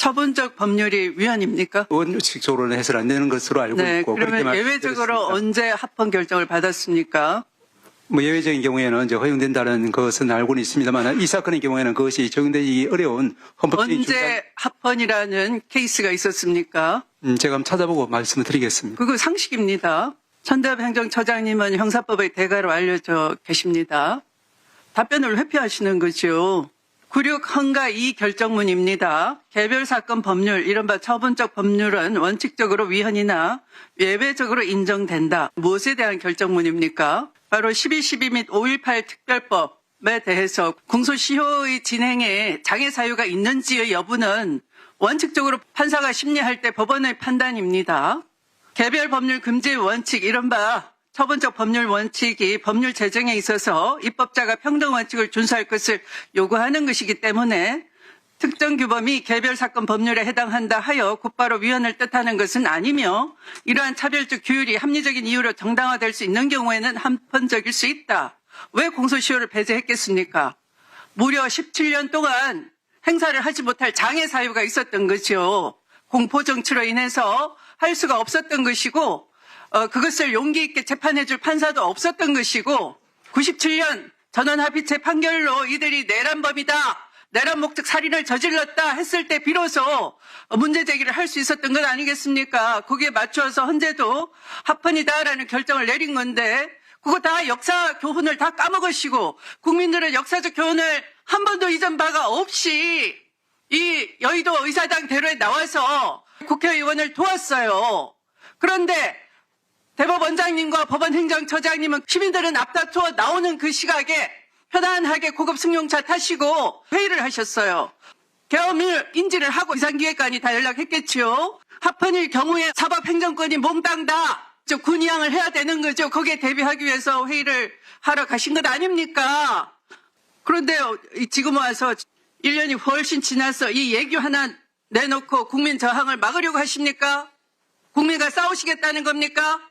처분적 법률이 위헌입니까? 원칙적으로는 해설 안 되는 것으로 알고 네, 있고 그러면 예외적으로. 언제 합헌 결정을 받았습니까? 뭐 예외적인 경우에는 이제 허용된다는 것은 알고는 있습니다만 이 사건의 경우에는 그것이 적용되기 어려운 헌법적인 언제 합헌이라는 케이스가 있었습니까? 음, 제가 한번 찾아보고 말씀을 드리겠습니다. 그거 상식입니다. 천대엽 행정처장님은 형사법의 대가로 알려져 계십니다. 답변을 회피하시는 거죠. 96 헌가 2 결정문입니다. 개별 사건 법률, 이른바 처분적 법률은 원칙적으로 위헌이나 예외적으로 인정된다. 무엇에 대한 결정문입니까? 바로 12.12 및 5.18 특별법에 대해서 공소시효의 진행에 장애 사유가 있는지의 여부는 원칙적으로 판사가 심리할 때 법원의 판단입니다. 개별 법률 금지 원칙 이른바 처분적 법률 원칙이 법률 제정에 있어서 입법자가 평등 원칙을 준수할 것을 요구하는 것이기 때문에 특정 규범이 개별 사건 법률에 해당한다 하여 곧바로 위헌을 뜻하는 것은 아니며 이러한 차별적 규율이 합리적인 이유로 정당화될 수 있는 경우에는 한편적일 수 있다. 왜 공소시효를 배제했겠습니까? 무려 17년 동안 행사를 하지 못할 장애 사유가 있었던 거죠. 공포 정치로 인해서 할 수가 없었던 것이고 어, 그것을 용기 있게 재판해줄 판사도 없었던 것이고 97년 전원 합의체 판결로 이들이 내란범이다. 내란 목적 살인을 저질렀다 했을 때 비로소 문제 제기를 할 수 있었던 것 아니겠습니까? 거기에 맞춰서 헌재도 합헌이다라는 결정을 내린 건데 그거 다 역사 교훈을 다 까먹으시고 국민들은 역사적 교훈을 한 번도 잊은 바가 없이 이 여의도 의사당 대로에 나와서 국회의원을 도왔어요. 그런데 대법원장님과 법원 행정처장님은 시민들은 앞다투어 나오는 그 시각에 편안하게 고급 승용차 타시고 회의를 하셨어요. 계엄을 인지를 하고 비상기획관이 다 연락했겠지요. 합헌일 경우에 사법행정권이 몽땅 다 군의항을 해야 되는 거죠. 거기에 대비하기 위해서 회의를 하러 가신 것 아닙니까? 그런데 지금 와서 1년이 훨씬 지나서 이 얘기 하나 내놓고 국민 저항을 막으려고 하십니까? 국민과 싸우시겠다는 겁니까?